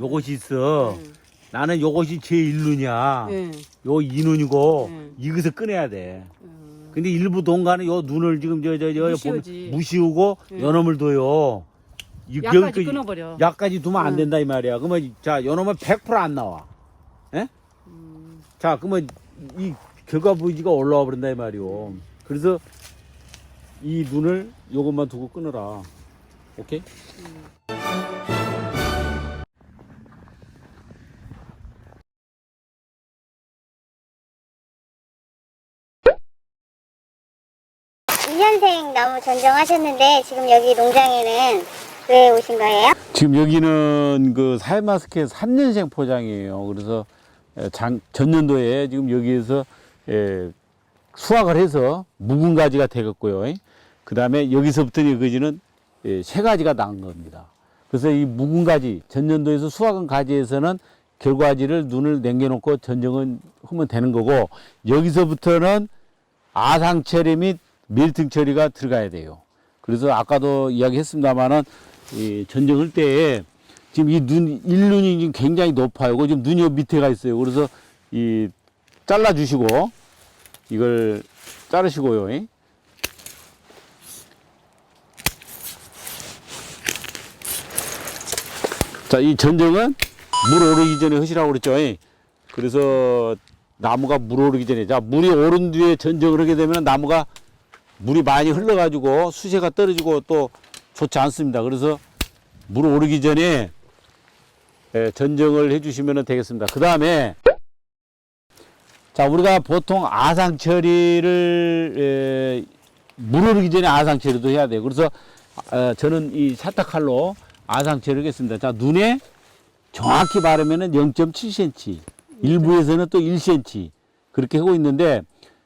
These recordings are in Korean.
요것이 있어. 응. 나는 요것이 제 1눈이야. 응. 요 2눈이고 응. 이것을 꺼내야 돼. 응. 근데 일부 동가는 요 눈을 지금 저저저 무시우지. 무시우고 응. 연엄을 둬요. 이 약까지 여기까지- 끊어버려. 약까지 두면 안 응. 된다 이 말이야. 그러면 자 연엄은 100%안 나와. 예? 음. 자 그러면 이 결과 부위지가 올라와 버린다 이 말이오. 그래서 이 눈을 요것만 두고 끊어라. 오케이? 이년생 나무 전정하셨는데 지금 여기 농장에는 왜 오신 거예요? 지금 여기는 그 사회마스크의 3년생 포장이에요. 그래서 에, 장, 전년도에 지금 여기에서 에, 수확을 해서 묵은 가지가 되겠고요. 그 다음에 여기서부터 여기지는 에, 새 가지가 난 겁니다. 그래서 이 묵은 가지, 전년도에서 수확한 가지에서는 결과지를 눈을 남겨놓고 전정은 하면 되는 거고 여기서부터는 아상 처리 및 밀등 처리가 들어가야 돼요. 그래서 아까도 이야기했습니다만은 이 전정할 때 지금 이 눈, 일눈이 지금 굉장히 높아요. 그 지금 눈이 요 밑에가 있어요. 그래서 이 잘라주시고 이걸 자르시고요. 이. 자, 이 전정은 물 오르기 전에 하시라고 그랬죠. 이. 그래서 나무가 물 오르기 전에 자 물이 오른 뒤에 전정을 하게 되면 나무가 물이 많이 흘러가지고 수세가 떨어지고 또 좋지 않습니다. 그래서 물 오르기 전에 예, 전정을 해주시면 되겠습니다. 그 다음에 자 우리가 보통 아상 처리를 에, 물 오르기 전에 아상 처리도 해야 돼요. 그래서 어, 저는 이 샤타칼로 아상 처리를 하겠습니다. 자 눈에 정확히 바르면은 0.7cm, 일부에서는 또 1cm 그렇게 하고 있는데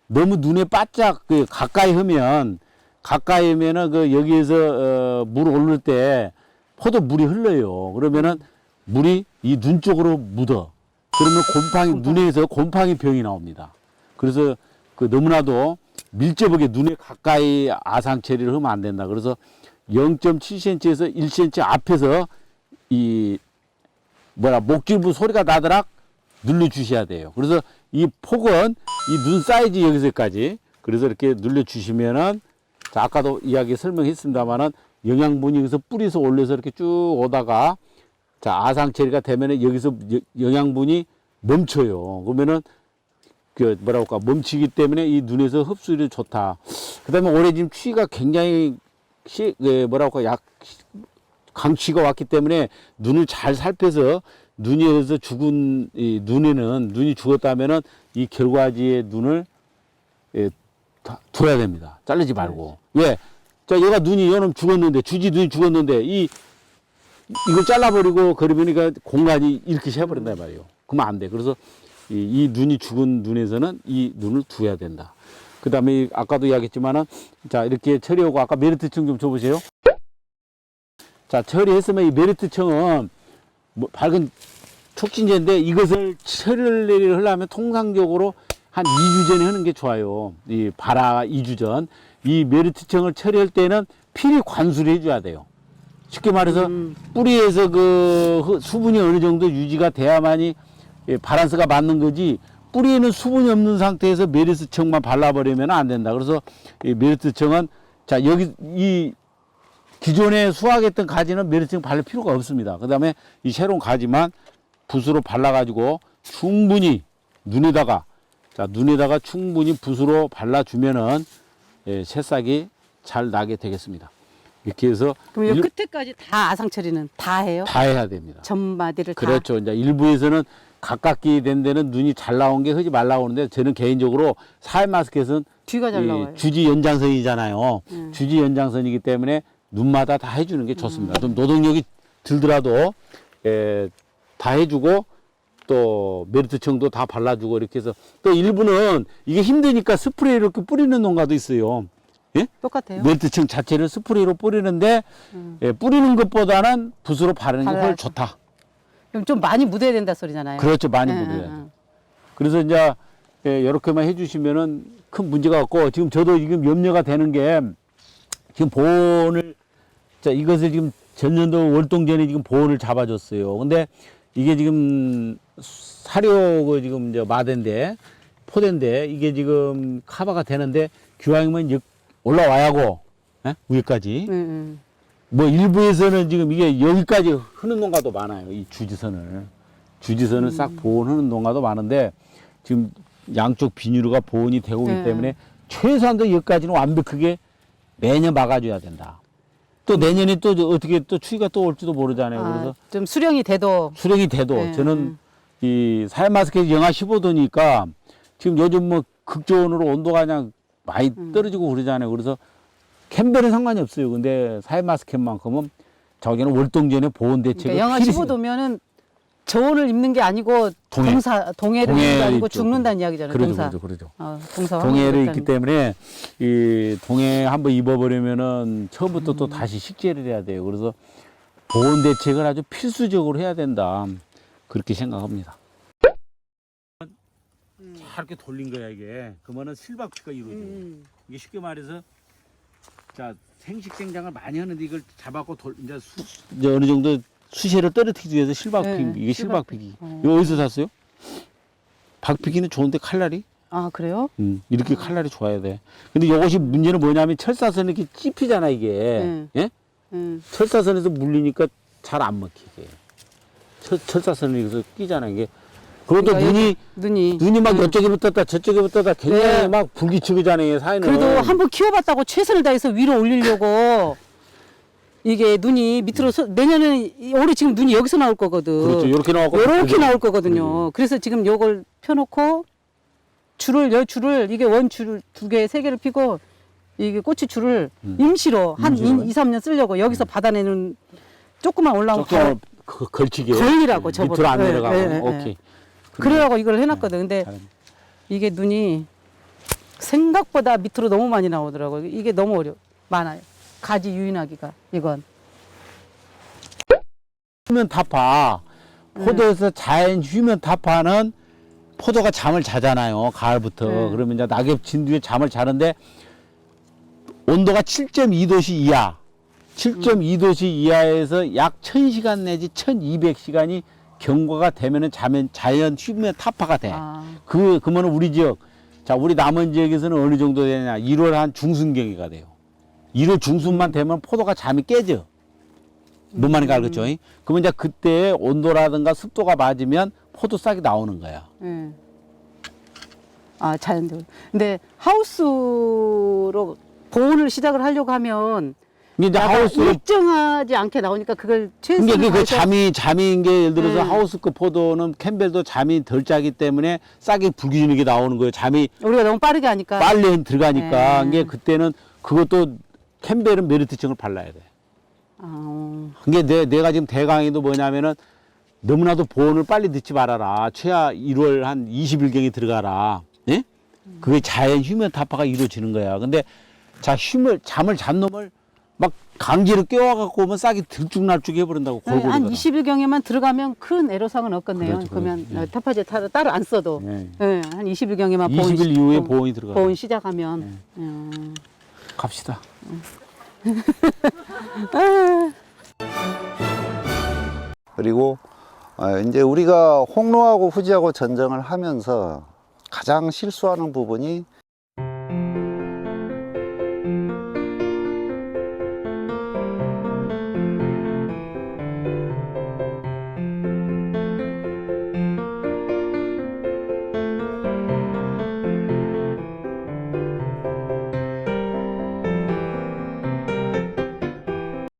너무 눈에 바짝 그 가까이 하면 가까이 하면은 그 여기에서 어, 물 오를 때 포도 물이 흘러요. 그러면은 물이 이 눈 쪽으로 묻어. 그러면 곰팡이 눈에서 곰팡이 병이 나옵니다. 그래서 그 너무나도 밀접하게 눈에 가까이 아상 처리를 하면 안 된다. 그래서 0.7cm에서 1cm 앞에서 이 뭐라 목줄부 소리가 나더락 눌러 주셔야 돼요. 그래서 이 폭은 이 눈 사이즈 여기서까지 그래서 이렇게 눌러 주시면은 자, 아까도 이야기 설명했습니다만은 영양분이 여기서 뿌리에서 올려서 이렇게 쭉 오다가 자 아상 처리가 되면은 여기서 여- 영양분이 멈춰요. 그러면은 그 뭐라 할까 멈추기 때문에 이 눈에서 흡수율이 좋다. 그다음에 올해 지금 추위가 굉장히 시, 그 뭐라 할까 약 강추위가 왔기 때문에 눈을 잘 살펴서 눈에서 죽은 이 눈에는 눈이 죽었다면은 이 결과지의 눈을 예, 다 둬야 됩니다. 자르지 말고 왜? 자 얘가 눈이 여름 죽었는데 주지 눈이 죽었는데 이 이걸 잘라버리고 그러니까 공간이 이렇게 새버린단 말이에요. 그러면 안 돼. 그래서 이, 이 눈이 죽은 눈에서는 이 눈을 두어야 된다. 그 다음에 아까도 이야기했지만은 자 이렇게 처리하고 아까 메리트층 좀 줘보세요. 자 처리했으면 이 메리트층은 뭐 밝은 촉진제인데 이것을 처리를 하려면 통상적으로 한 2주 전에 하는 게 좋아요. 이 발화 2주 전. 이 메리트층을 처리할 때는 필히 관수를 해줘야 돼요. 쉽게 말해서 음. 뿌리에서 그 흐- 수분이 어느 정도 유지가 돼야만이 예, 바란스가 맞는 거지 뿌리에는 수분이 없는 상태에서 메리트층만 발라버리면 안 된다. 그래서 이 메리트층은 자 여기 이 기존에 수확했던 가지는 메리트층 바를 필요가 없습니다. 그 다음에 이 새로운 가지만 붓으로 발라가지고 충분히 눈에다가 자 눈에다가 충분히 붓으로 발라주면은 예, 새싹이 잘 나게 되겠습니다. 이렇게 해서 그럼 이 일- 끝에까지 다 아상 처리는 다 해요? 다 해야 됩니다. 전마디를 다. 그렇죠. 이제 일부에서는 가깝게 된 데는 눈이 잘 나온 게 하지 말라고 하는데 저는 개인적으로 사회 마스크에서는 뒤가 잘 이 나와요. 주지 연장선이잖아요. 음. 주지 연장선이기 때문에 눈마다 다 해주는 게 좋습니다. 좀 노동력이 들더라도 에, 다 해주고 또 메리트청도 다 발라주고 이렇게 해서 또 일부는 이게 힘드니까 스프레이 이렇게 뿌리는 농가도 있어요. 예? 똑같아요. 멜트층 자체를 스프레이로 뿌리는데 음. 예, 뿌리는 것보다는 붓으로 바르는 게 훨씬 발라야죠. 좋다. 그럼 좀 많이 묻어야 된다 소리잖아요. 그렇죠. 많이 예, 묻어야 예, 돼. 예. 그래서 이제 예, 이렇게만 해주시면은 큰 문제가 없고 지금 저도 지금 염려가 되는 게 지금 보온을 자 이것을 지금 전년도 월동 전에 지금 보온을 잡아줬어요. 근데 이게 지금 사료 그 지금 이제 마대인데 포대인데 이게 지금 카바가 되는데 기왕이면 이제 올라와야고 예? 위에까지 응, 응. 뭐 일부에서는 지금 이게 여기까지 흐는 농가도 많아요. 이 주지선을 주지선을 싹 보온하는 농가도 많은데 지금 양쪽 비닐루가 보온이 되고 있기 네. 때문에 최소한도 여기까지는 완벽하게 매년 막아줘야 된다. 또 내년에 또 어떻게 또 추위가 또 올지도 모르잖아요. 아, 그래서 좀 수령이 돼도 수령이 돼도 네, 저는 이 사회 마스크 영하 15도니까 지금 요즘 뭐 극저온으로 온도가 그냥 많이 음. 떨어지고 그러잖아요. 그래서 캠벨은 상관이 없어요. 근데 사회 마스크만큼은 저기는 월동전에 보온 대책이 그러니까 영하 필수. 15도면은 저온을 입는 게 아니고 동해. 동사 동해를 동해에 아니고 있죠. 죽는다는 이야기잖아요. 그러죠, 동사. 그러죠, 그러죠. 어, 동사. 동해를 있기 때문에 이 동해 한번 입어버리면은 처음부터 음. 또 다시 식재를 해야 돼요. 그래서 보온 대책을 아주 필수적으로 해야 된다. 그렇게 생각합니다. 자, 이렇게 돌린 거야 이게. 그러면은 실박피가 이루어져. 요 음, 이게 쉽게 말해서 자 생식 생장을 많이 하는데 이걸 잡아고 돌 이제, 수, 이제 어느 정도 수시를 떨어뜨리기 위해서 실박피 네, 이게 실박피. 실박피기. 어. 이거 어디서 샀어요? 박피기는 좋은데 칼날이 아 그래요? 음, 이렇게 칼날이 좋아야 돼. 근데 이것이 문제는 뭐냐면 철사선이 이렇게 찝히잖아 이게. 네. 예? 음, 철사선에서 물리니까 잘 안 먹히게. 철, 철사선이 여기서 끼잖아 이게. 그것도 그러니까 눈이 눈이 눈이 막 음. 이쪽에 붙었다 저쪽에 붙었다 굉장히 네. 막 불규칙이잖아요 사이는. 그래도 한번 키워봤다고 최선을 다해서 위로 올리려고 이게 눈이 밑으로 서, 내년에는 이- 올해 지금 눈이 여기서 나올 거거든. 그렇죠. 이렇게 나왔고 이렇게 나올 거거든요. 그래서 지금 요걸 펴놓고 줄을 열 줄을 이게 원 줄을 두 개, 세 개를 피고 이게 고추 줄을 음. 임시로 한 임시로? 2, 3년 쓰려고 여기서 받아내는 조그만 올라온 조금 그, 걸치게. 걸리라고, 저거를. 밑으로 안 네, 내려가고. 네, 네, 오케이. 그러라고 이걸 해놨거든. 근데 잘했네. 이게 눈이 생각보다 밑으로 너무 많이 나오더라고요. 이게 너무 어려 많아요. 가지 유인하기가 이건. 휴면 타파. 네. 포도에서 자연 휴면 타파는 포도가 잠을 자잖아요. 가을부터. 네. 그러면 이제 낙엽 진 뒤에 잠을 자는데 온도가 7.2도씨 이하. 7.2도씨 이하에서 약 1000시간 내지 1200시간이 경과가 되면은 자면 자연 휴면 타파가 돼. 아, 그, 그러면 우리 지역, 자, 우리 남원 지역에서는 어느 정도 되냐. 1월 한 중순경이가 돼요. 1월 중순만 되면 포도가 잠이 깨져. 뭔 말인가 알겠죠? 그러면 이제 그때 온도라든가 습도가 맞으면 포도 싹이 나오는 거야. 예. 아 자연들. 근데 하우스로 보온을 시작을 하려고 하면 약간 하우스, 일정하지 않게 나오니까 그걸 최선을 그러니까 그, 그 잠이, 잠인 게 예를 들어서 음. 하우스급 포도는 캠벨도 잠이 덜 짜기 때문에 싹이 불규진하게 나오는 거예요. 잠이 우리가 너무 빠르게 하니까. 빨리 들어가니까. 네. 이게 그때는 그것도 캠벨은 메리트층을 발라야 돼. 아, 그게 내, 내가 지금 대강의도 뭐냐면은 너무나도 보온을 빨리 넣지 말아라. 최하 1월 한 20일경에 들어가라. 예? 그게 자연 휴면 타파가 이루어지는 거야. 근데 자, 휴면, 잠을 잔 놈을 막 강제로 깨워갖고 오면 싹이 들쭉날쭉 해버린다고 한 골고루. 20일경에만 들어가면 큰 애로사항은 없겠네요. 그렇죠, 그러면 그렇죠. 예. 타파제 따로, 따로 안 써도. 예. 예, 한 20일경에만 보온 20일 시- 이후에 어, 보온이 들어가. 보온 시작하면. 음. 갑시다. 그리고 어, 이제 우리가 홍로하고 후지하고 전쟁을 하면서 가장 실수하는 부분이